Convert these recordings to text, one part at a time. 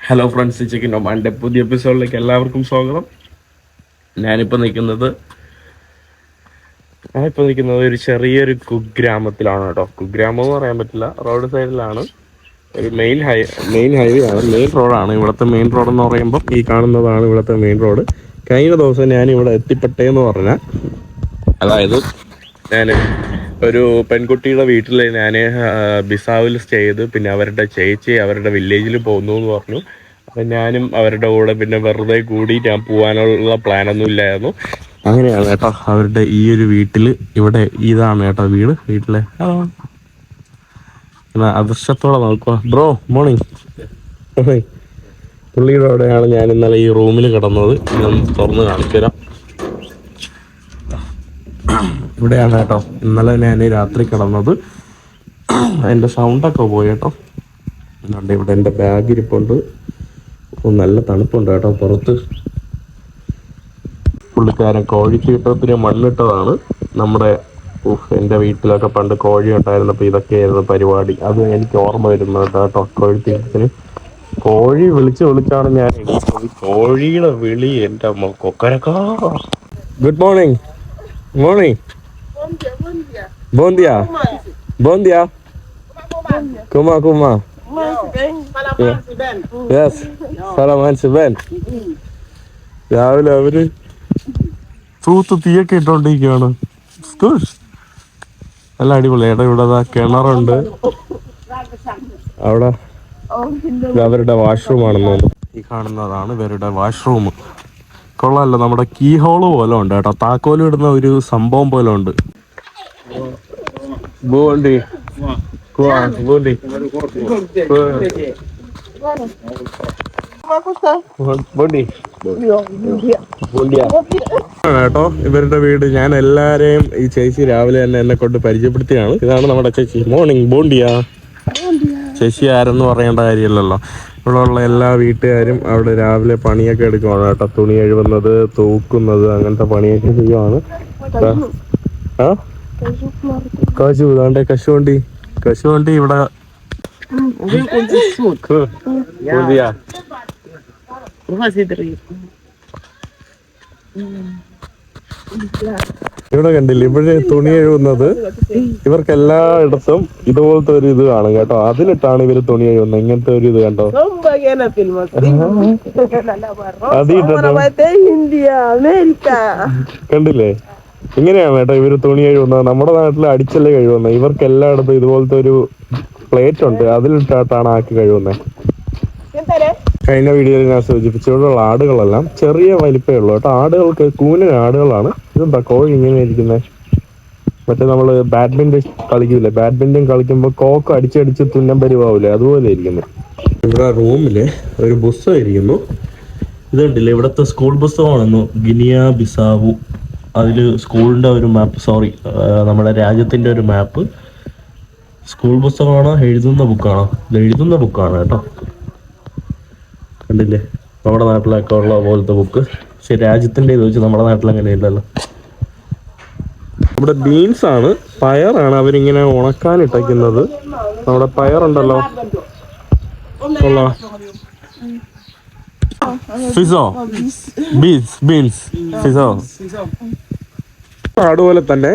Hello friends chicken ഒമാന്റെ പുതിയ എപ്പിസോഡിലേക്ക് എല്ലാവർക്കും സ്വാഗതം. ഞാനിപ്പോൾ നിൽക്കുന്നത് ഞാനിപ്പോൾ നിൽക്കുന്നത് ഒരു ചെറിയൊരു കുഗ്രാമത്തിലാണ് കേട്ടോ. കുഗ്രാമം എന്ന് പറയാൻ പറ്റില്ല റോഡ് സൈഡിലാണ്. ഒരു മെയിൻ ഹൈ മെയിൻ ഹൈവേ ആണ് മെയിൻ റോഡാണ് ഇവിടുത്തെ മെയിൻ റോഡ് എന്ന് പറയുമ്പോൾ ഈ കാണുന്നതാണ് ഇവിടുത്തെ മെയിൻ റോഡ് കഴിഞ്ഞ ദിവസം ഞാൻ ഇവിടെ എത്തിപ്പെട്ടേന്ന് പറഞ്ഞാൽ അതായത് ഞാൻ ഒരു പെൺകുട്ടിയുടെ വീട്ടിൽ ഞാൻ ബിസാവിൽ സ്റ്റേ ചെയ്ത് പിന്നെ അവരുടെ ചേച്ചി അവരുടെ വില്ലേജിൽ പോകുന്നു എന്ന് പറഞ്ഞു. അപ്പം ഞാനും അവരുടെ കൂടെ പിന്നെ വെറുതെ കൂടി ഞാൻ പോകാനുള്ള പ്ലാനൊന്നും ഇല്ലായിരുന്നു. അങ്ങനെയാണ് കേട്ടോ അവരുടെ ഈ ഒരു വീട്ടിൽ ഇവിടെ ഇതാണ് കേട്ടോ വീട് വീട്ടിലെ. അദൃശ്യത്തോടെ നോക്കുക ബ്രോ മോർണിംഗ് പുള്ളിയുടെ അവിടെയാണ് ഞാൻ ഇന്നലെ ഈ റൂമിൽ കിടന്നത്. ഞാൻ തുറന്ന് കാണിച്ചു തരാം ഇവിടെയാണ് കേട്ടോ. ഇന്നലെ ഞാൻ രാത്രി കിടന്നത്. എന്റെ സൗണ്ടൊക്കെ പോയി കേട്ടോ. അതുകൊണ്ട് ഇവിടെ എന്റെ ബാഗ് ഇരിപ്പുണ്ട്. നല്ല തണുപ്പുണ്ട് കേട്ടോ പുറത്ത്. പുള്ളിക്കാരൻ കോഴിക്കീട്ടത്തിന് മണ്ണിട്ടതാണ്. നമ്മുടെ എന്റെ വീട്ടിലൊക്കെ പണ്ട് കോഴി ഉണ്ടായിരുന്നപ്പോൾ ഇതൊക്കെയായിരുന്നു പരിപാടി. അത് എനിക്ക് ഓർമ്മ വരുന്നത് കേട്ടോ കോഴി കോഴിത്തീറ്റത്തിന് കോഴി വിളിച്ച് വിളിച്ചാണ് ഞാൻ കോഴിയുടെ വിളി എന്റെ കൊക്കരക്കാ. Good morning morning Bom dia. Bom dia. Kuma kuma. Yes. Salaman Ben. രാവിലെ അവർ തൂത്ത് തീയൊക്കെ ഇട്ടോണ്ടിരിക്കുകയാണ്. നല്ല അടിപൊളി ഏട്ടാ ഇവിടെ കിണറുണ്ട് അവിടെ അവരുടെ വാഷ്റൂം ആണെന്ന് ഈ കാണുന്നതാണ് ഇവരുടെ വാഷ്റൂം കൊള്ളാമല്ലോ നമ്മുടെ കീ ഹോൾ പോലെ ഉണ്ട് കേട്ടോ താക്കോൽ ഇടുന്ന ഒരു സംഭവം പോലെ ഉണ്ട് Buondi. ബോണ്ടി കേട്ടോ ഇവരുടെ വീട് ഞാൻ എല്ലാരെയും ഈ ചേച്ചി രാവിലെ തന്നെ എന്നെ കൊണ്ട് പരിചയപ്പെടുത്തിയാണ്. ഇതാണ് നമ്മുടെ ചേച്ചി. മോർണിംഗ് ബോണ്ടിയാ ചേച്ചി ആരെന്ന് പറയേണ്ട കാര്യമില്ലല്ലോ. ഇവിടെ ഉള്ള എല്ലാ വീട്ടുകാരും അവിടെ രാവിലെ പണിയൊക്കെ എടുക്കുവാണ് കേട്ടോ. തുണി എഴുതുന്നത് തൂക്കുന്നത് അങ്ങനത്തെ പണിയൊക്കെ ചെയ്യുവാണ്. ആ? കശു ഇതാണ്ടെ കശുവണ്ടി കശുവണ്ടി ഇവിടെ വണ്ടി ഇവിടെ. കണ്ടില്ല ഇവിടെ തുണി എഴുതുന്നത് ഇവർക്ക് എല്ലായിടത്തും ഇതുപോലത്തെ ഒരു ഇത് കാണും കേട്ടോ. അതിലിട്ടാണ് ഇവർ തുണി എഴുതുന്നത് ഇങ്ങനത്തെ ഒരു ഇത് കണ്ടോ? അതിട്ടോ. കണ്ടില്ലേ? ഇങ്ങനെയാണ് കേട്ടോ ഇവർ തുണി കഴിവുന്നത് നമ്മുടെ നാട്ടിൽ അടിച്ചല്ലേ കഴിവുന്നത് ഇവർക്ക് എല്ലായിടത്തും ഇതുപോലത്തെ ഒരു പ്ലേറ്റ് ഉണ്ട്. അതിലിട്ടാണ് ആക്കി കഴിവുന്നത് കഴിഞ്ഞ വീഡിയോയിൽ ഞാൻ സൂചിപ്പിച്ച ആടുകളെല്ലാം ചെറിയ വലിപ്പമേ ഉള്ളൂ കേട്ടോ. ആടുകൾക്ക് കൂന ആടുകളാണ്. ഇതെന്താ കോഴി ഇങ്ങനെ ഇരിക്കുന്നത്? മറ്റേ നമ്മൾ ബാഡ്മിന്റൺ കളിക്കൂലേ? ബാഡ്മിന്റൺ കളിക്കുമ്പോ കോക്ക് അടിച്ചടിച്ച് തുന്നം പരിവാവൂലേ? അതുപോലെ ഇരിക്കുന്നു. ഇവിടെ റൂമിൽ ഒരു പുസ്തകം ഇരിക്കുന്നു. ഇതുണ്ടല്ലേ? കണ്ടില്ലേ ഇവിടുത്തെ സ്കൂൾ പുസ്തകമാണെന്നു ഗിനിയ ബിസാവു. അതിൽ സ്കൂളിന്റെ ഒരു മാപ്പ് സോറി നമ്മുടെ രാജ്യത്തിന്റെ ഒരു മാപ്പ് സ്കൂൾ പുസ്തകമാണോ? എഴുതുന്ന ബുക്കാണോ ഇത് എഴുതുന്ന ബുക്കാണ് കേട്ടോ. കണ്ടില്ലേ? നമ്മുടെ നാട്ടിലൊക്കെ ഉള്ള പോലത്തെ ബുക്ക് പക്ഷെ രാജ്യത്തിന്റെ ഇത് വെച്ച് നമ്മുടെ നാട്ടിൽ അങ്ങനെ ഇല്ലല്ലോ. നമ്മുടെ ബീൻസ് ആണ് പയറാണ് അവരിങ്ങനെ ഉണക്കാൻ ഇട്ടയ്ക്കുന്നത് നമ്മുടെ പയറുണ്ടല്ലോ. കൊള്ളാം ഫിസോ ബീൻസ് ബീൻസ് ഫിസോ അതുപോലെ തന്നെ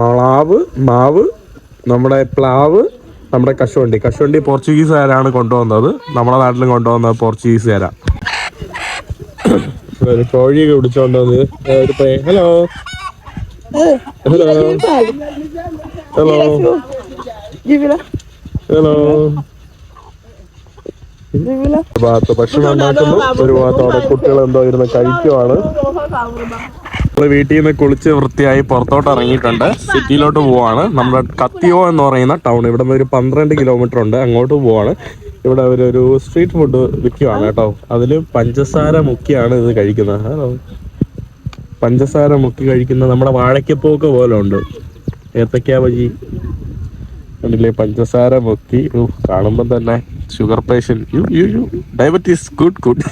മളാവ് മാവ് നമ്മുടെ പ്ലാവ് നമ്മുടെ കശുവണ്ടി. കശുവണ്ടി പോർച്ചുഗീസുകാരാണ് കൊണ്ടുവന്നത്. നമ്മുടെ നാട്ടിലും കൊണ്ടുവന്നത് പോർച്ചുഗീസുകാരാ. ഒരു കോഴിയൊക്കെ പിടിച്ചോണ്ട് വന്ന് ഹലോ ഹലോ ഹലോ ഹലോ ഭാഗത്ത് ഭക്ഷണം ഉണ്ടാക്കുന്നു ഭാഗത്ത് അവിടെ കുട്ടികൾ എന്തോ ഇരുന്ന് കഴിക്കുവാണ്. വീട്ടിൽ നിന്ന് കുളിച്ച് വൃത്തിയായി പുറത്തോട്ട് ഇറങ്ങിയിട്ടുണ്ട്. സിറ്റിയിലോട്ട് പോവാണ്. നമ്മുടെ കത്തിയോ എന്ന് പറയുന്ന ടൗൺ. ഇവിടെ നിന്ന് ഒരു പന്ത്രണ്ട് കിലോമീറ്റർ ഉണ്ട്. അങ്ങോട്ട് പോവാണ്. ഇവിടെ അവരൊരു സ്ട്രീറ്റ് ഫുഡ് വിൽക്കുവാണ് കേട്ടോ. അതിൽ പഞ്ചസാര മുക്കിയാണ് ഇത് കഴിക്കുന്നത്. പഞ്ചസാര മുക്കി കഴിക്കുന്ന നമ്മുടെ വാഴയ്ക്കപ്പോക്ക് പോലെ ഉണ്ട്. ഏത്തക്കാ ബജി കണ്ടില്ലേ? പഞ്ചസാര മുക്കി. ഉഫ്, കാണുമ്പോ തന്നെ sugar patient U U U diabetes good good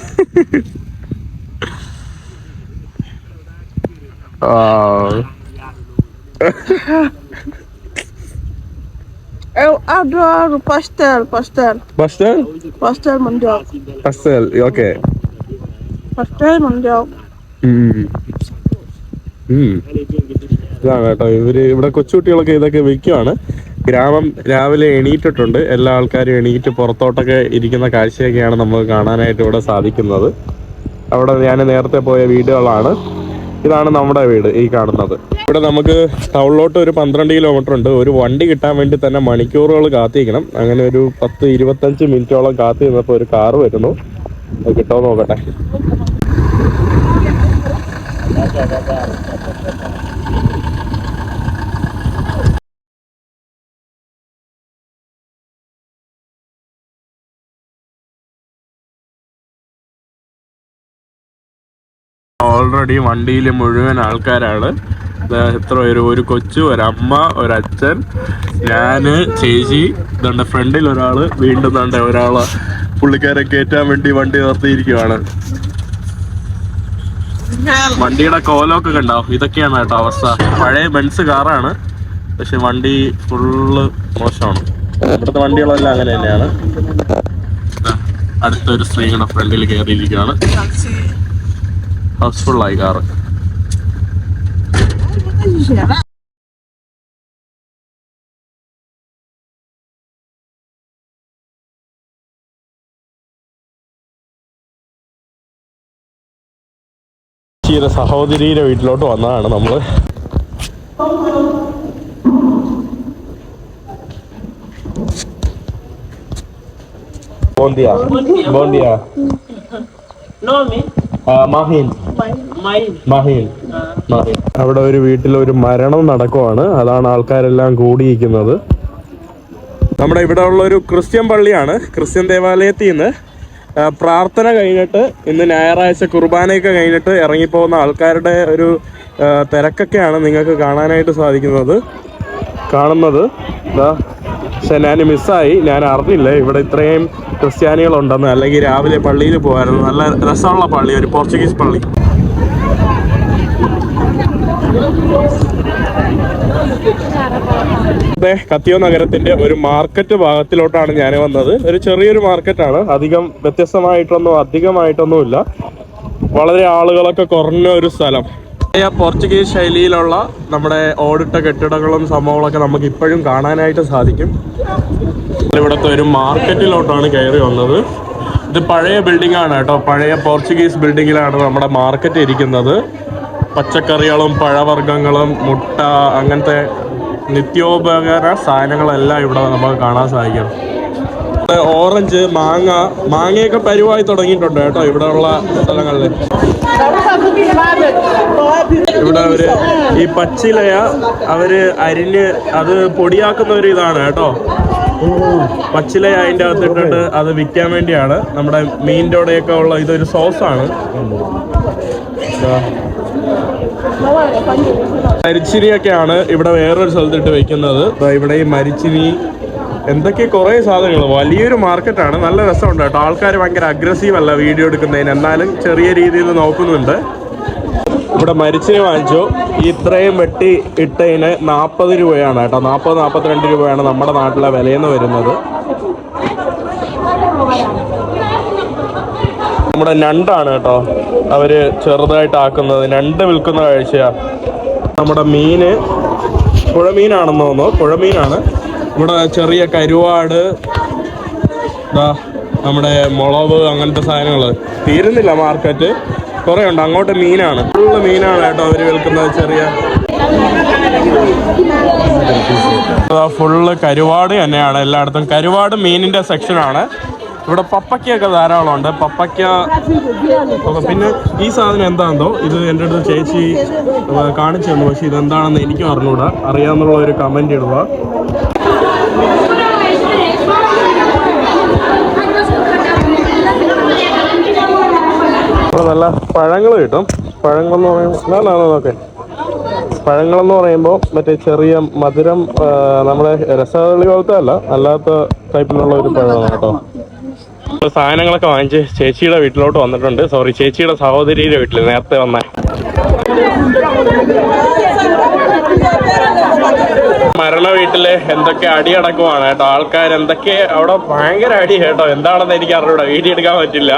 Eu adoro pastel, pastel, Pastel? pastel mundial, Pastel, okay. pastel mundial. ഉം. ഉം. ഇതാണ് കേട്ടോ ഇവർ ഇവിടെ കൊച്ചുകുട്ടികളൊക്കെ ഇതൊക്കെ വിൽക്കുവാണ് ഗ്രാമം രാവിലെ എണീറ്റിട്ടുണ്ട്. എല്ലാ ആൾക്കാരും എണീറ്റ് പുറത്തോട്ടൊക്കെ ഇരിക്കുന്ന കാഴ്ചയൊക്കെയാണ് നമുക്ക് കാണാനായിട്ട് ഇവിടെ സാധിക്കുന്നത്. അവിടെ ഞാൻ നേരത്തെ പോയ വീടുകളാണ്. ഇതാണ് നമ്മുടെ വീട് ഈ കാണുന്നത്. ഇവിടെ നമുക്ക് ടൗണിലോട്ട് ഒരു പന്ത്രണ്ട് കിലോമീറ്റർ ഉണ്ട്. ഒരു വണ്ടി കിട്ടാൻ വേണ്ടി തന്നെ മണിക്കൂറുകൾ കാത്തിരിക്കണം. അങ്ങനെ ഒരു പത്ത് ഇരുപത്തഞ്ച് മിനിറ്റോളം കാത്തിരുന്നപ്പോൾ ഒരു കാറ് വരുന്നു. അത് കിട്ടുമോ നോക്കട്ടെ. ഓൾറെഡി വണ്ടിയിൽ മുഴുവൻ ആൾക്കാരാണ്. എത്ര പേര്? ഒരു കൊച്ചു ഒരമ്മ ഒരച്ഛൻ ഞാൻ ചേച്ചി ഇതുണ്ട് ഫ്രണ്ടിൽ ഒരാൾ വീണ്ടും തണ്ട ഒരാൾ. പുള്ളിക്കാരെ കയറ്റാൻ വേണ്ടി വണ്ടി നിർത്തിയിരിക്കുവാണ്. വണ്ടിയുടെ കോലമൊക്കെ കണ്ടോ? ഇതൊക്കെയാണ് കേട്ടോ അവസ്ഥ. പഴയ ബെൻസ് കാറാണ് പക്ഷെ വണ്ടി ഫുള്ള് മോശമാണ്. ഇവിടുത്തെ വണ്ടികളെല്ലാം അങ്ങനെ തന്നെയാണ്. അടുത്തൊരു സ്ത്രീയുടെ ഫ്രണ്ടിൽ കയറിയിരിക്കുകയാണ് ഹൗസ്ഫുൾ ആയി കാറ് ചേച്ചിയുടെ സഹോദരിയുടെ വീട്ടിലോട്ട് വന്നതാണ് നമ്മൾ. ബോന്തിയ? ബോന്തിയ? Nome? അവിടെ ഒരു വീട്ടിൽ ഒരു മരണം നടക്കുവാണ്. അതാണ് ആൾക്കാരെല്ലാം കൂടിയിരിക്കുന്നത്. നമ്മുടെ ഇവിടെ ഉള്ള ഒരു ക്രിസ്ത്യൻ പള്ളിയാണ് ക്രിസ്ത്യൻ ദേവാലയത്തിൽ നിന്ന്. പ്രാർത്ഥന കഴിഞ്ഞിട്ട് ഇന്ന് ഞായറാഴ്ച കുർബാനയൊക്കെ കഴിഞ്ഞിട്ട് ഇറങ്ങിപ്പോകുന്ന ആൾക്കാരുടെ ഒരു തിരക്കൊക്കെയാണ് നിങ്ങൾക്ക് കാണാനായിട്ട് സാധിക്കുന്നത്. കാണുന്നത്. ഇതാ പക്ഷെ ഞാൻ മിസ്സായി. ഞാൻ അറിഞ്ഞില്ല. ഇവിടെ ഇത്രയും ക്രിസ്ത്യാനികളുണ്ടെന്ന്. അല്ലെങ്കിൽ രാവിലെ പള്ളിയിൽ പോകാനും നല്ല രസമുള്ള പള്ളി. ഒരു പോർച്ചുഗീസ് പള്ളി. അതെ കത്തിയോ നഗരത്തിന്റെ ഒരു മാർക്കറ്റ് ഭാഗത്തിലോട്ടാണ് ഞാൻ വന്നത്. ഒരു ചെറിയൊരു മാർക്കറ്റാണ്. അധികം വ്യത്യസ്തമായിട്ടൊന്നും അധികമായിട്ടൊന്നുമില്ല. വളരെ ആളുകളൊക്കെ കുറഞ്ഞ ഒരു സ്ഥലം. പോർച്ചുഗീസ് ശൈലിയിലുള്ള നമ്മുടെ ഓടിട്ട കെട്ടിടങ്ങളും സംഭവങ്ങളൊക്കെ നമുക്ക് ഇപ്പോഴും കാണാനായിട്ട് സാധിക്കും. ഇവിടുത്തെ ഒരു മാർക്കറ്റിലോട്ടാണ് കയറി വന്നത്. ഇത് പഴയ ബിൽഡിംഗ് ആണ് കേട്ടോ. പഴയ പോർച്ചുഗീസ് ബിൽഡിങ്ങിലാണ് നമ്മുടെ മാർക്കറ്റ് ഇരിക്കുന്നത്. പച്ചക്കറികളും പഴവർഗങ്ങളും മുട്ട അങ്ങനത്തെ നിത്യോപകര സാധനങ്ങളെല്ലാം ഇവിടെ നമുക്ക് കാണാൻ സാധിക്കും. ഓറഞ്ച് മാങ്ങ മാങ്ങയൊക്കെ പരിവായി തുടങ്ങിയിട്ടുണ്ട് കേട്ടോ ഇവിടെ ഉള്ള സ്ഥലങ്ങളിൽ. ഇവിടെ അവർ ഈ പച്ചിലയ അവർ അരിഞ്ഞ് അത് പൊടിയാക്കുന്ന ഒരു ഇതാണ് കേട്ടോ. പച്ചിലയ അതിന്റെ അകത്ത് ഇട്ടിട്ട് അത് വിൽക്കാൻ വേണ്ടിയാണ്. നമ്മുടെ മീനിന്റെ കൂടെയൊക്കെ ഉള്ള ഇതൊരു സോസാണ്. മരിച്ചിരിയൊക്കെയാണ് ഇവിടെ വേറൊരു സ്ഥലത്തിട്ട് വെക്കുന്നത്. ഇവിടെ ഈ മരിച്ചിനി എന്തൊക്കെ കുറേ സാധനങ്ങൾ. വലിയൊരു മാർക്കറ്റാണ്. നല്ല രസമുണ്ട് കേട്ടോ. ആൾക്കാർ ഭയങ്കര അഗ്രസീവ് അല്ല വീഡിയോ എടുക്കുന്നതിന്. എന്നാലും ചെറിയ രീതിയിൽ നോക്കുന്നുണ്ട്. ഇവിടെ മരിച്ചിനെ വാങ്ങിച്ചു. ഇത്രയും വെട്ടി ഇട്ടതിന് നാൽപ്പത് രൂപയാണ് കേട്ടോ. നാൽപ്പത് നാൽപ്പത്തിരണ്ട് രൂപയാണ് നമ്മുടെ നാട്ടിലെ വിലയെന്ന് വരുന്നത്. നമ്മുടെ ഞണ്ടാണ് കേട്ടോ. അവർ ചെറുതായിട്ട് ആക്കുന്നത്. ഞണ്ട് വിൽക്കുന്ന കാഴ്ചയാണ് നമ്മുടെ മീന് പുഴമീനാണെന്ന് തോന്നുന്നു. പുഴമീനാണ്. ഇവിടെ ചെറിയ കരുവാട് നമ്മുടെ മുളവ് അങ്ങനത്തെ സാധനങ്ങൾ. തീരുന്നില്ല മാർക്കറ്റ് കുറേ ഉണ്ട്. അങ്ങോട്ട് മീനാണ്. ഫുള്ള് മീനാണ് കേട്ടോ അവർ വിൽക്കുന്നത് ചെറിയ. ഫുള്ള് കരുവാട് തന്നെയാണ് എല്ലായിടത്തും. കരുവാട് മീനിന്റെ സെക്ഷനാണ് ഇവിടെ പപ്പയ്ക്കൊക്കെ ധാരാളം ഉണ്ട് പപ്പയ്ക്ക പിന്നെ ഈ സാധനം എന്താണെന്നോ? ഇത് എന്റെ അടുത്ത് ചേച്ചി കാണിച്ചു തന്നു. പക്ഷെ ഇതെന്താണെന്ന് എനിക്കും അറിഞ്ഞൂടാ. അറിയാമെന്നുള്ള ഒരു കമന്റ് ഇടുക ഇവിടെ നല്ല പഴങ്ങൾ കിട്ടും. പഴങ്ങളെന്ന് പറയുമ്പോൾ നോക്കെ പഴങ്ങളെന്ന് പറയുമ്പോൾ മറ്റേ ചെറിയ മധുരം നമ്മുടെ രസകളി പോലത്തെ അല്ല അല്ലാത്ത ടൈപ്പിലുള്ള ഒരു പഴമാണ് കേട്ടോ. സാധനങ്ങളൊക്കെ വാങ്ങിച്ച് ചേച്ചിയുടെ വീട്ടിലോട്ട് വന്നിട്ടുണ്ട്. സോറി ചേച്ചിയുടെ സഹോദരിയുടെ വീട്ടിൽ നേരത്തെ വന്ന മരണ വീട്ടിൽ എന്തൊക്കെ അടി അടക്കമാണ് കേട്ടോ? ആൾക്കാർ എന്തൊക്കെ അവിടെ ഭയങ്കര അടി കേട്ടോ? എന്താണെന്ന് എനിക്ക് അറിഞ്ഞൂടാ. വീഡിയോ എടുക്കാൻ പറ്റില്ല.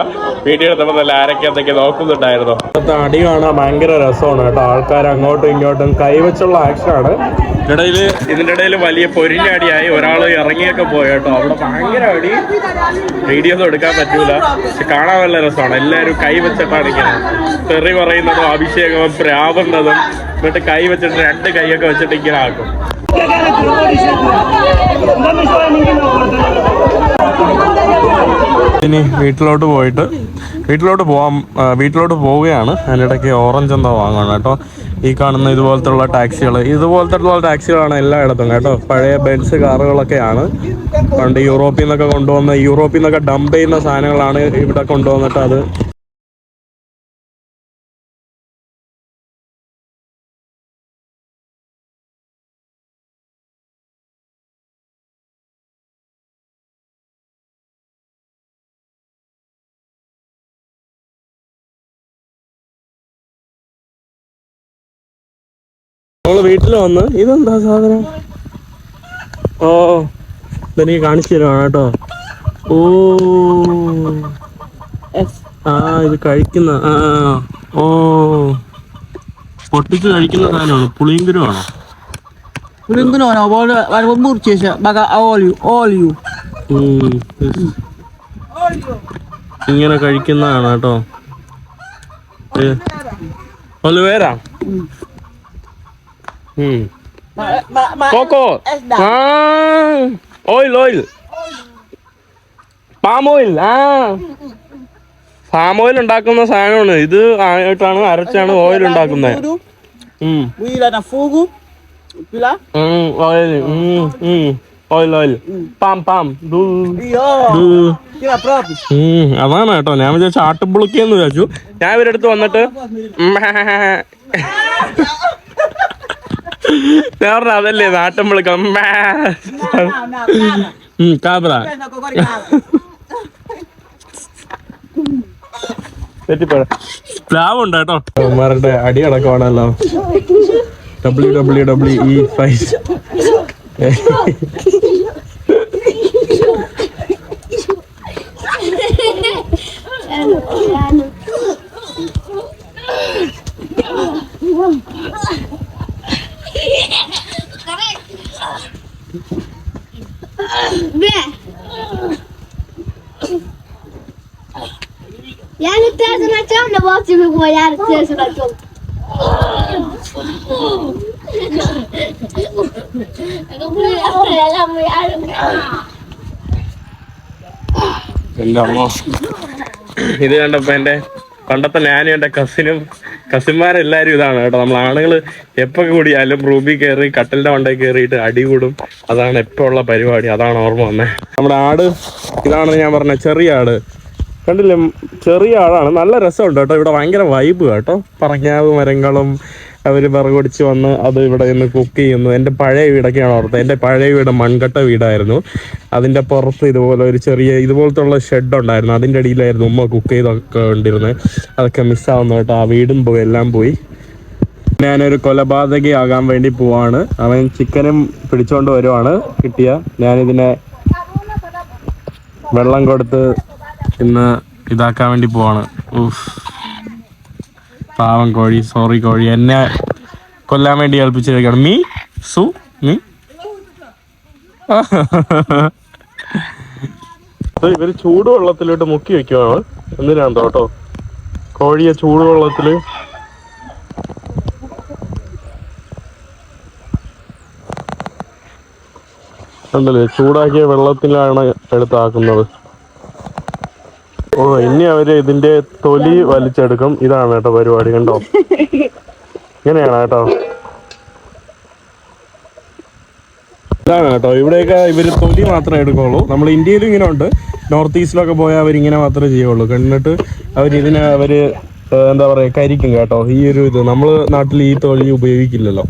വീഡിയോ എടുത്തപ്പോൾ നല്ല ആരൊക്കെ എന്തൊക്കെ നോക്കുന്നുണ്ടായിരുന്നു. അവിടുത്തെ അടി കാണാൻ ഭയങ്കര രസമാണ് കേട്ടോ. ആൾക്കാർ അങ്ങോട്ടും ഇങ്ങോട്ടും കൈവച്ചുള്ള ആക്ഷനാണ് ഇടയിൽ ഇതിന്റെ ഇടയിൽ വലിയ പൊരിഞ്ഞ അടിയായി ഒരാൾ ഇറങ്ങിയൊക്കെ പോയി കേട്ടോ. അവിടെ ഭയങ്കര അടി. വീഡിയോ എടുക്കാൻ പറ്റൂല. പക്ഷെ കാണാൻ നല്ല രസമാണ്. എല്ലാവരും കൈ വെച്ചിട്ടാണ് ഇങ്ങനെ തെറി പറയുന്നതും അഭിഷേകവും പ്രാവുന്നതും എന്നിട്ട് കൈ വെച്ചിട്ട് രണ്ട് കൈയൊക്കെ വെച്ചിട്ട് ഇങ്ങനെ ആക്കും. ഇനി വീട്ടിലോട്ട് പോയിട്ട് വീട്ടിലോട്ട് പോവാം വീട്ടിലോട്ട് പോവുകയാണ്. അതിനിടയ്ക്ക് ഓറഞ്ച് എന്തോ വാങ്ങണം കേട്ടോ. ഈ കാണുന്ന ഇതുപോലത്തുള്ള ടാക്സികൾ. ഇതുപോലത്തുള്ള ടാക്സികളാണ് എല്ലായിടത്തും കേട്ടോ. പഴയ ബെൻസ് കാറുകളൊക്കെയാണ്. പണ്ട് യൂറോപ്പിൽ നിന്നൊക്കെ കൊണ്ടുവന്ന യൂറോപ്പിൽ നിന്നൊക്കെ ഡംപ് ചെയ്യുന്ന സാധനങ്ങളാണ് ഇവിടെ കൊണ്ടുവന്നിട്ട് അത് നമ്മൾ വീട്ടിൽ വന്ന് ഇതെന്താ സാധനം? ഓ ഇതെനിക്ക് കാണിച്ചു തരുവാണ് കേട്ടോ. ഓ. ആ ഇത് കഴിക്കുന്ന ആ ഓ. പൊട്ടിച്ച് കഴിക്കുന്ന സാധനമാണ് പുളിയങ്കുരുവാണോ? ഇങ്ങനെ കഴിക്കുന്നതാണ് കേട്ടോ. ഉം, yes. Ma ma കേട്ടോ ഒലുവേരാ Ah. Oil, oil. Palm oil ആ. പാം ഓയിൽ ഉണ്ടാക്കുന്ന സാധനമാണ്. ഇത് ആയിട്ടാണ് അരച്ചാണ് ഓയിൽ ഉണ്ടാക്കുന്നത്. Oil. Oil oil palm palm അതാണ് കേട്ടോ. ഞാൻ വിചാരിച്ചു ആട്ടുപുളുക്കിയെന്ന് വിചാരിച്ചു. ഞാൻ ഇവരെടുത്ത് വന്നിട്ട് ഞാൻ പറഞ്ഞു അതല്ലേ വിളിക്കാം കാബ്ര. തെറ്റിപ്പോഴ പ്ലാവുണ്ട് കേട്ടോ അവന്മാരുടെ അടി അടക്കമാണല്ലോ W W W E five Yani teyze açacağım. എന്റെ അമ്മ. ഇത് കണ്ടപ്പോ എന്റെ പണ്ടത്തെ ഞാനും എന്റെ കസിനും കസിന്മാരെല്ലാരും ഇതാണ് കേട്ടോ. നമ്മൾ ആണുങ്ങൾ എപ്പോ കൂടിയാലും റൂബി കയറി കട്ടലിന്റെ വണ്ടി കയറിയിട്ട് അടി കൂടും. അതാണ് എപ്പോ ഉള്ള പരിപാടി. അതാണ് ഓർമ്മ വന്നേ. നമ്മുടെ ആട് ഇതാണ് ഞാൻ പറഞ്ഞ ചെറിയ ആട്. കണ്ടില്ലേ ചെറിയ ആളാണ്. നല്ല രസമുണ്ട് കേട്ടോ. ഇവിടെ ഭയങ്കര വൈബ് കേട്ടോ. പറഞ്ഞാവ് മരങ്ങളും അവർ വിറകൊടിച്ച് വന്ന് അത് ഇവിടെ നിന്ന് കുക്ക് ചെയ്യുന്നു. എന്റെ പഴയ വീടൊക്കെയാണ് ഓർത്തത്. എന്റെ പഴയ വീട് മൺകട്ട വീടായിരുന്നു. അതിന്റെ പുറത്ത് ഇതുപോലെ ഒരു ചെറിയ ഇതുപോലത്തെ ഉള്ള ഷെഡ് ഉണ്ടായിരുന്നു. അതിന്റെ അടിയിലായിരുന്നു ഉമ്മ കുക്ക് ചെയ്തൊക്കെ കൊണ്ടിരുന്നത്. അതൊക്കെ മിസ്സാവുന്നു കേട്ടോ. ആ വീടും പോയി എല്ലാം പോയി. ഞാനൊരു കൊലപാതകയാകാൻ വേണ്ടി പോവാണ്. അവൻ ചിക്കനും പിടിച്ചോണ്ട് വരുവാണ്. കിട്ടിയ. ഞാനിതിനെ വെള്ളം കൊടുത്ത് ഇന്ന് ഇതാക്കാൻ വേണ്ടി പോവാണ്. പാവം കോഴി സോറി കോഴി. എന്നെ കൊല്ലാൻ വേണ്ടി ഏൽപ്പിച്ചിരിക്കുകയാണ്. മീ സു മീ. ഇവർ ചൂടുവെള്ളത്തിലോട്ട് മുക്കി വെക്കുവാണ് എന്തിനാണ് കേട്ടോ? കോഴിയെ ചൂടുവെള്ളത്തിൽ ഉണ്ടല്ലേ ചൂടാക്കിയ വെള്ളത്തിലാണ് എടുത്താക്കുന്നത്. ഓ ഇനി അവർ ഇതിന്റെ തൊലി വലിച്ചെടുക്കും. ഇതാണ് കേട്ടോ പരിപാടി കണ്ടോ? ഇങ്ങനെയാണ് കേട്ടോ. ഇതാണ് കേട്ടോ. ഇവിടെയൊക്കെ ഇവർ തൊലി മാത്രമേ എടുക്കുള്ളൂ. നമ്മൾ ഇന്ത്യയിലും ഇങ്ങനെ ഉണ്ട്. നോർത്ത് ഈസ്റ്റിലൊക്കെ പോയാൽ അവരിങ്ങനെ ഇങ്ങനെ മാത്രമേ ചെയ്യുള്ളൂ. കണ്ടിട്ട് അവർ ഇതിനെ അവർ എന്താ പറയാ കരിക്കും കേട്ടോ. ഈ ഒരു ഇത്. നമ്മൾ നാട്ടിൽ ഈ തൊലി ഉപയോഗിക്കില്ലല്ലോ.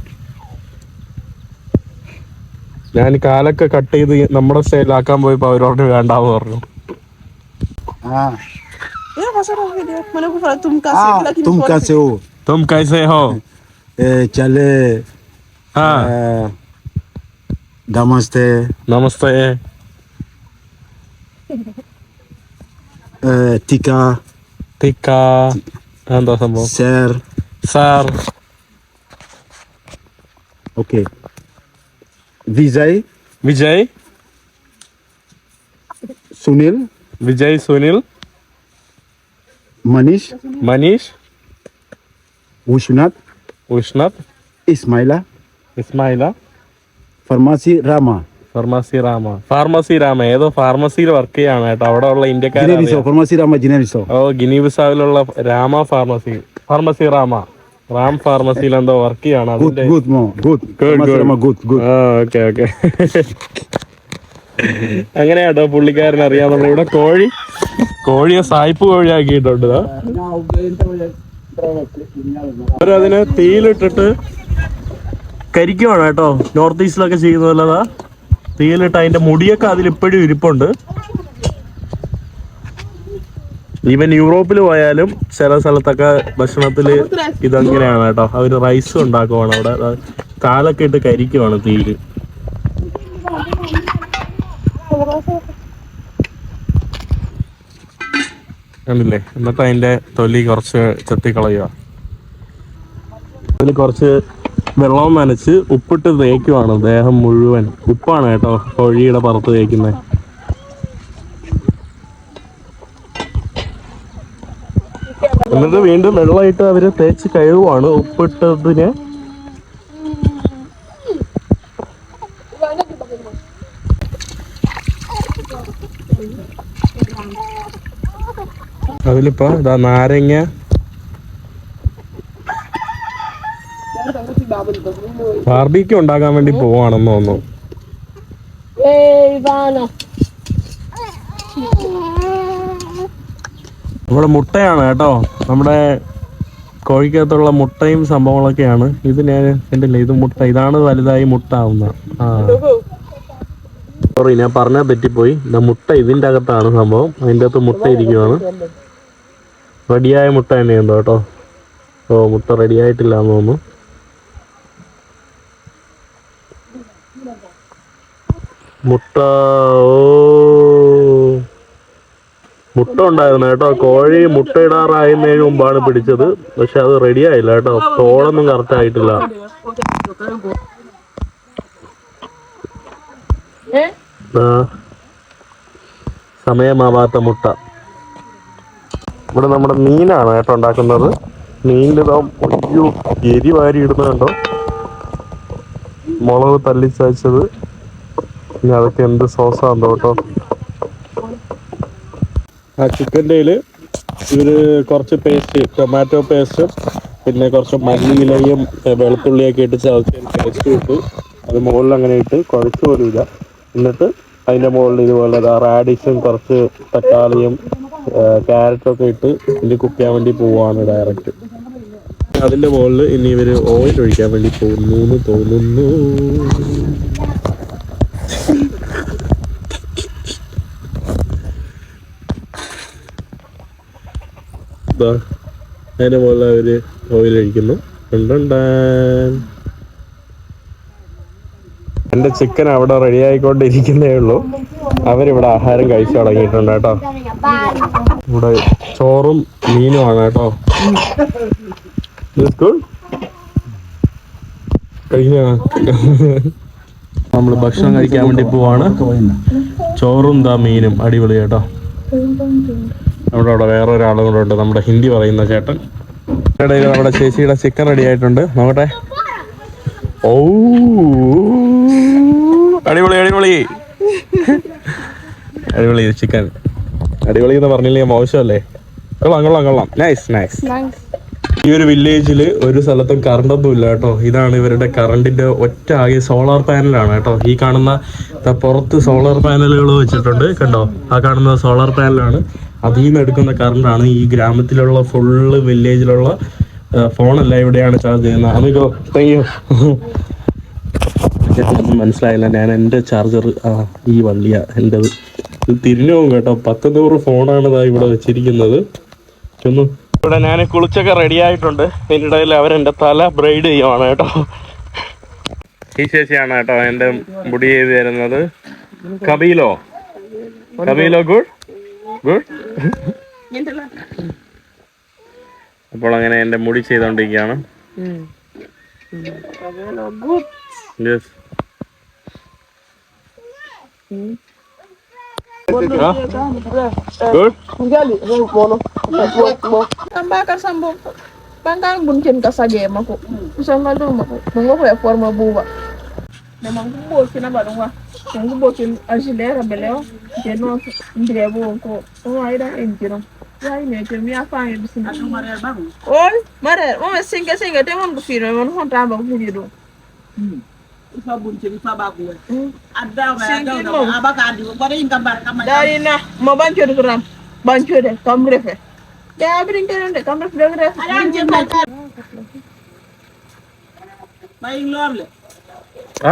ഞാൻ കാലൊക്കെ കട്ട് ചെയ്ത് നമ്മുടെ സ്റ്റൈലാക്കാൻ പോയപ്പോ അവരോട് വേണ്ടാന്ന് പറഞ്ഞു. तुम कैसे हो तुम कैसे हो ए, चले हाँ नमस्ते नमस्ते टीका टीका anda sama sir sir okay vijay. Vijay. Sunil. Vijay Sunil? Manish. Manish? ഉഷ്ണത് ഉഷ്ണത് ഇസ്മൈല ഇസ്മായില? Pharmacy Rama. Pharmacy Rama. Pharmacy Rama. ഏതോ ഫാർമസിയിൽ വർക്ക് ചെയ്യാണ് കേട്ടോ. അവിടെ ഉള്ള ഇന്ത്യക്കാരെ. ഓ രാമ ഫാർമസി. ഫാർമസി രാമ. റാം ഫാർമസിയിൽ എന്തോ വർക്ക് ചെയ്യാണ് അതിന്റെ ഓക്കെ ഓക്കെ. അങ്ങനെയാട്ടോ പുള്ളിക്കാരൻ അറിയാം ഇവിടെ കോഴി കോഴിയെ സായിപ്പ് കോഴിയാക്കിയിട്ടുണ്ട്. അവരതിനെ തീയിലിട്ടിട്ട് കരിക്കുവാണ് കേട്ടോ. നോർത്ത് ഈസ്റ്റിലൊക്കെ ചെയ്യുന്നതല്ലതാ തീയിലിട്ട് അതിന്റെ മുടിയൊക്കെ അതിൽ ഇപ്പോഴും ഇരിപ്പുണ്ട്. ഈവൻ യൂറോപ്പിൽ പോയാലും ചില സ്ഥലത്തൊക്കെ ഭക്ഷണത്തിൽ ഇതങ്ങനെയാണ് കേട്ടോ. അവർ റൈസ് ഉണ്ടാക്കുവാണ് അവിടെ. കാലൊക്കെ ഇട്ട് കരിക്കുവാണ് തീയിൽ. കണ്ടില്ലേ? എന്നിട്ട് അതിന്റെ തൊലി കുറച്ച് ചെത്തിക്കളയുക. അതിൽ കുറച്ച് വെള്ളം നനച്ച് ഉപ്പിട്ട് തേക്കുവാണ് ദേഹം മുഴുവൻ. ഉപ്പാണ് കേട്ടോ കോഴിയുടെ പുറത്ത് തേക്കുന്നത് എന്നിട്ട് വീണ്ടും വെള്ളമായിട്ട് അവർ തേച്ച് കഴുകുവാണ് ഉപ്പിട്ടതിന് അതിലിപ്പോ ഇതാ നാരങ്ങ. ബാർബിക്ക് ഉണ്ടാക്കാൻ വേണ്ടി പോവാണെന്ന് തോന്നുന്നു. നമ്മുടെ മുട്ടയാണ് കേട്ടോ. നമ്മുടെ കോഴിക്കകത്തുള്ള മുട്ടയും സംഭവങ്ങളൊക്കെയാണ്. ഇത് ഞാൻ കണ്ടില്ല ഇത് മുട്ട ഇതാണ് വലുതായി മുട്ട ആവുന്ന ഞാൻ പറഞ്ഞാൽ തെറ്റിപ്പോയി. ഇതാ മുട്ട ഇതിന്റെ അകത്താണ് സംഭവം. അതിന്റെ അകത്ത് മുട്ട ഇരിക്കുവാണ്. റെഡിയായ മുട്ട തന്നെയുണ്ടോ കേട്ടോ. ഓ മുട്ട റെഡി ആയിട്ടില്ല എന്ന് തോന്നുന്നു. മുട്ട ഓ. മുട്ട ഉണ്ടായിരുന്നു കേട്ടോ. കോഴി മുട്ട ഇടാറായിരുന്നതിന് മുമ്പാണ് പിടിച്ചത്. പക്ഷെ അത് റെഡി ആയില്ല കേട്ടോ. തോളൊന്നും കറക്റ്റ് ആയിട്ടില്ല. സമയമാവാത്ത മുട്ട. ഇവിടെ നമ്മുടെ മീനാണ് കേട്ടോ ഉണ്ടാക്കുന്നത്. മീനിൽ ഇതാ അയ്യോ എരി വാരി ഇടുന്നുണ്ടോ മുളക് തല്ലിച്ചതച്ചത് ഇനി അതൊക്കെ എന്ത് സോസാണ് കേട്ടോ ആ ചിക്കന്റെ ഇവർ കുറച്ച് പേസ്റ്റ് ടൊമാറ്റോ പേസ്റ്റ് പിന്നെ കുറച്ച് മല്ലിയിലയും വെളുത്തുള്ളിയൊക്കെ ഇട്ട് ചതച്ച് പേസ്റ്റ് ഇട്ട് അത് മുകളിൽ അങ്ങനെ ഇട്ട് കുഴച്ച് പോലുമില്ല. എന്നിട്ട് അതിന്റെ മുകളിൽ ഇതുപോലെ റാഡിഷും കുറച്ച് തക്കാളിയും ക്യാരറ്റും ഒക്കെ ഇട്ട് ഇതിൽ ചെയ്യാൻ വേണ്ടി പോവാണ് ഡയറക്റ്റ് അതിന്റെ മുകളിൽ ഇനി ഇവർ ഓയിൽ ഒഴിക്കാൻ വേണ്ടി പോകുന്നു എന്ന് തോന്നുന്നു അതിന്റെ മുകളിൽ അവർ ഓയിൽ ഒഴിക്കുന്നു. എന്റെ ചിക്കൻ അവിടെ റെഡി ആയിക്കൊണ്ടിരിക്കുന്നേ ഉള്ളൂ. അവരിവിടെ ആഹാരം കഴിച്ചു തുടങ്ങിയിട്ടുണ്ട് കേട്ടോ. ഇവിടെ ചോറും മീനും മീനുമാണ് കേട്ടോ. നമ്മൾ ഭക്ഷണം കഴിക്കാൻ വേണ്ടി പോവാണ്. ചോറും ദാ മീനും അടിപൊളി കേട്ടോ. നമ്മുടെ അവിടെ വേറെ ഒരാളും കൂടെ ഉണ്ട്. നമ്മുടെ ഹിന്ദി പറയുന്ന ചേട്ടൻ. ഇടയിൽ നമ്മുടെ ചേച്ചിയുടെ ചിക്കൻ റെഡി ആയിട്ടുണ്ട്. നോക്കട്ടെ. ഓ അടിപൊളി അടിപൊളി. അടിപൊളി ചിക്കൻ അടിപൊളി എന്ന് പറഞ്ഞില്ലേ മോശമല്ലേ? കൊള്ളാം കൊള്ളാം. കൊള്ളാം നൈസ് നൈസ് ഈ ഒരു വില്ലേജിൽ ഒരു സ്ഥലത്തും കറണ്ട് ഒന്നും ഇല്ല കേട്ടോ. ഇതാണ് ഇവരുടെ കറണ്ടിന്റെ ഒറ്റ ആകെ സോളാർ പാനലാണ് കേട്ടോ. ഈ കാണുന്ന പുറത്ത് സോളാർ പാനലുകൾ വെച്ചിട്ടുണ്ട് കണ്ടോ? ആ കാണുന്ന സോളാർ പാനലാണ് അതിൽ നിന്ന് എടുക്കുന്ന കറണ്ടാണ് ഈ ഗ്രാമത്തിലുള്ള ഫുള്ള് വില്ലേജിലുള്ള ഫോണല്ല ഇവിടെയാണ് ചാർജ് ചെയ്യുന്നത്. അമിഗോ താങ്ക് യു മനസ്സിലായില്ല ഞാൻ എന്റെ ചാർജർ ഈ വള്ളിയാ എന്റെത് ഇത് തിരിഞ്ഞു പോകും കേട്ടോ. പത്ത് നൂറ് ഫോണാണ് ഇതാ ഇവിടെ വെച്ചിരിക്കുന്നത്. ഇവിടെ ഞാൻ കുളിച്ചൊക്കെ റെഡി ആയിട്ടുണ്ട്. ഇതിനിടയിൽ അവരെന്റെ തല ബ്രൈഡ് ചെയ്യുവാണ് കേട്ടോ. ഈ ചേച്ചിയാണ് കേട്ടോ എന്റെ മുടി ചെയ്ത് തരുന്നത്. കബീലോ കബീലോ ഗുഡ്? ഗുഡ്? അപ്പോൾ അങ്ങനെ എന്റെ മുടി ചെയ്തോണ്ടിരിക്കുകയാണ്. Yes. sambo pangkal bunchen ka sage mako usanga do mako bungo ko forma buwa na mangubo kina ba dunga mangubo kin ajilera beleo de no ndire bo ko o aida enjiro yai ne ke mi afa e bisin na mare ba o mare o singa singa te mon bufiro mon honta ba bufiro do mo. ba abaka di ko. Bancho de kam refe. Ya bring ke de kam refe de refe. May lorle. ആ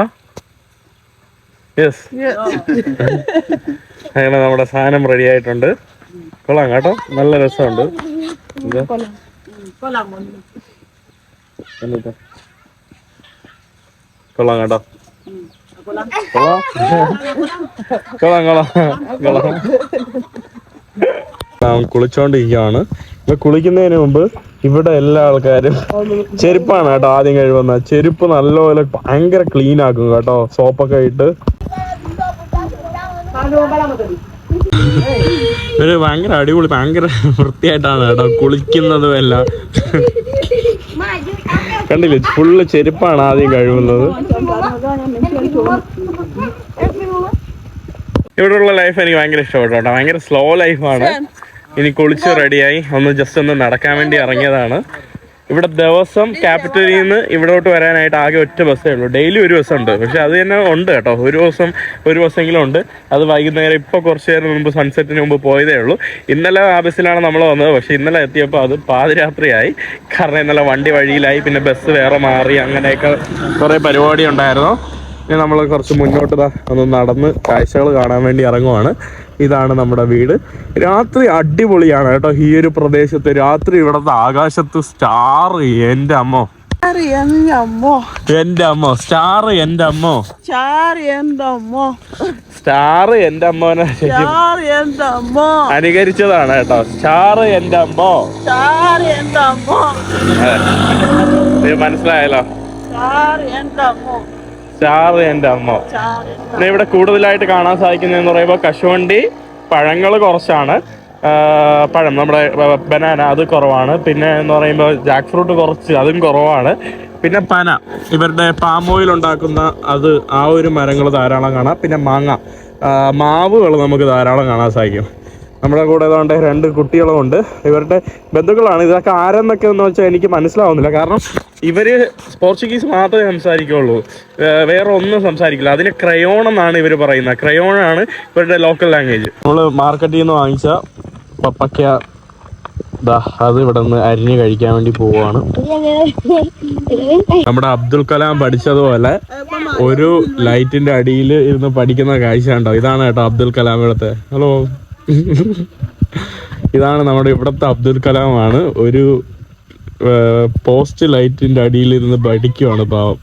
yes അങ്ങനെ നമ്മുടെ സാധനം ready ആയിട്ടുണ്ട് കൊള്ളാം കേട്ടോ നല്ല രസമുണ്ട് എന്നിട്ട് കൊള്ളാം കേട്ടോ. കൊള്ളാം. കൊള്ളാം കൊള്ളാം. അവൻ കുളിച്ചോണ്ടിരിക്കുകയാണ്. ഇപ്പൊ കുളിക്കുന്നതിന് മുമ്പ് ഇവിടെ എല്ലാ ആൾക്കാരും ചെരുപ്പാണ് കേട്ടോ ആദ്യം കഴിവന്ന ചെരുപ്പ് നല്ലപോലെ ഭയങ്കര ക്ലീൻ ആക്കും കേട്ടോ. സോപ്പൊക്കെ ഇട്ട്. ഒരു ഭയങ്കര അടിപൊളി ഭയങ്കര വൃത്തിയായിട്ടാണ് കേട്ടോ കുളിക്കുന്നതും എല്ലാം കണ്ടില്ലേ? ഫുള്ള് ചെരുപ്പാണ് ആദ്യം കഴിവുന്നത് ഇവിടെയുള്ള ലൈഫ് എനിക്ക് ഭയങ്കര ഇഷ്ടപ്പെട്ടു കേട്ടോ ഭയങ്കര സ്ലോ ലൈഫാണ് ഇനി കുളിച്ച് റെഡിയായി ഒന്ന് ജസ്റ്റ് ഒന്ന് നടക്കാൻ വേണ്ടി ഇറങ്ങിയതാണ്. ഇവിടെ ദിവസം ക്യാപിറ്റലിൽ നിന്ന് ഇവിടോട്ട് വരാനായിട്ട് ആകെ ഒറ്റ ബസ്സേ ഉള്ളൂ. ഡെയിലി ഒരു ബസ് ഉണ്ട് പക്ഷെ അത് തന്നെ ഉണ്ട് കേട്ടോ. ഒരു ദിവസം ഒരു ബസ്സെങ്കിലും ഉണ്ട്. അത് വൈകുന്നേരം ഇപ്പോൾ കുറച്ച് നേരം മുമ്പ് സൺസെറ്റിന് മുമ്പ് പോയതേ ഉള്ളൂ. ഇന്നലെ ആ ബസ്സിലാണ് നമ്മൾ വന്നത്. പക്ഷെ ഇന്നലെ എത്തിയപ്പോൾ അത് പാതിരാത്രിയായി. കാരണം ഇന്നലെ വണ്ടി വഴിയിലായി. പിന്നെ ബസ് വേറെ മാറി അങ്ങനെയൊക്കെ കുറേ പരിപാടി ഉണ്ടായിരുന്നു. ഇനി നമ്മൾ കുറച്ച് മുന്നോട്ട് ഒന്ന് നടന്ന് കാഴ്ചകൾ കാണാൻ വേണ്ടി ഇറങ്ങുവാണ്. ഇതാണ് നമ്മുടെ വീട്. രാത്രി അടിപൊളിയാണ് കേട്ടോ ഈ ഒരു പ്രദേശത്ത്. രാത്രി ഇവിടുത്തെ ആകാശത്ത് സ്റ്റാർ എന്റെ അമ്മോ. എന്റെ അമ്മോ. സ്റ്റാർ എന്റെ അമ്മോ. Cari yang damo. സ്റ്റാർ എന്റെ അമ്മോനെ അനുകരിച്ചതാണ് കേട്ടോ. സ്റ്റാർ എന്റെ അമ്മോ. Star damo. ഇത് മനസ്സിലായല്ലോ? സ്റ്റാർ എന്റെ damo. സ്റ്റാർ എന്റെ അമ്മ. പിന്നെ ഇവിടെ കൂടുതലായിട്ട് കാണാൻ സാധിക്കുന്നതെന്ന് പറയുമ്പോൾ കശുവണ്ടി പഴങ്ങൾ കുറച്ചാണ്. പഴം നമ്മുടെ ബനാന അത് കുറവാണ്. പിന്നെ എന്ന് പറയുമ്പോൾ ജാക്ക് ഫ്രൂട്ട് കുറച്ച് അതും കുറവാണ്. പിന്നെ പന ഇവരുടെ പാം ഓയിൽ ഉണ്ടാക്കുന്ന അത് ആ ഒരു മരങ്ങൾ ധാരാളം കാണാം. പിന്നെ മാങ്ങ മാവുകൾ നമുക്ക് ധാരാളം കാണാൻ സാധിക്കും. നമ്മുടെ കൂടെ ഏതാണ്ട് രണ്ട് കുട്ടികളുമുണ്ട്. ഇവരുടെ ബന്ധുക്കളാണ്. ഇതൊക്കെ ആരെന്നൊക്കെ എന്ന് വെച്ചാൽ എനിക്ക് മനസ്സിലാവുന്നില്ല. കാരണം ഇവർ പോർച്ചുഗീസ് മാത്രമേ സംസാരിക്കുള്ളൂ. വേറെ ഒന്നും സംസാരിക്കില്ല. അതിന് ക്രയോൺ എന്നാണ് ഇവർ പറയുന്നത്. ക്രയോൺ ആണ് ഇവരുടെ ലോക്കൽ ലാംഗ്വേജ് നമ്മൾ മാർക്കറ്റിൽ നിന്ന് വാങ്ങിച്ച പപ്പക്ക. ദാ അത് ഇവിടെ നിന്ന് അരിഞ്ഞ് കഴിക്കാൻ വേണ്ടി പോവാണ്. നമ്മുടെ അബ്ദുൽ കലാം പഠിച്ചതുപോലെ ഒരു ലൈറ്റിന്റെ അടിയിൽ ഇരുന്ന് പഠിക്കുന്ന കാഴ്ച ഉണ്ടോ ഇതാണ് കേട്ടോ അബ്ദുൽ കലാം ഇവിടുത്തെ. ഹലോ ഇതാണ് നമ്മുടെ ഇവിടുത്തെ അബ്ദുൽ കലാമാണ്. ഒരു പോസ്റ്റ് ലൈറ്റിന്റെ അടിയിലിരുന്ന് പഠിക്കുവാണ് പാവം.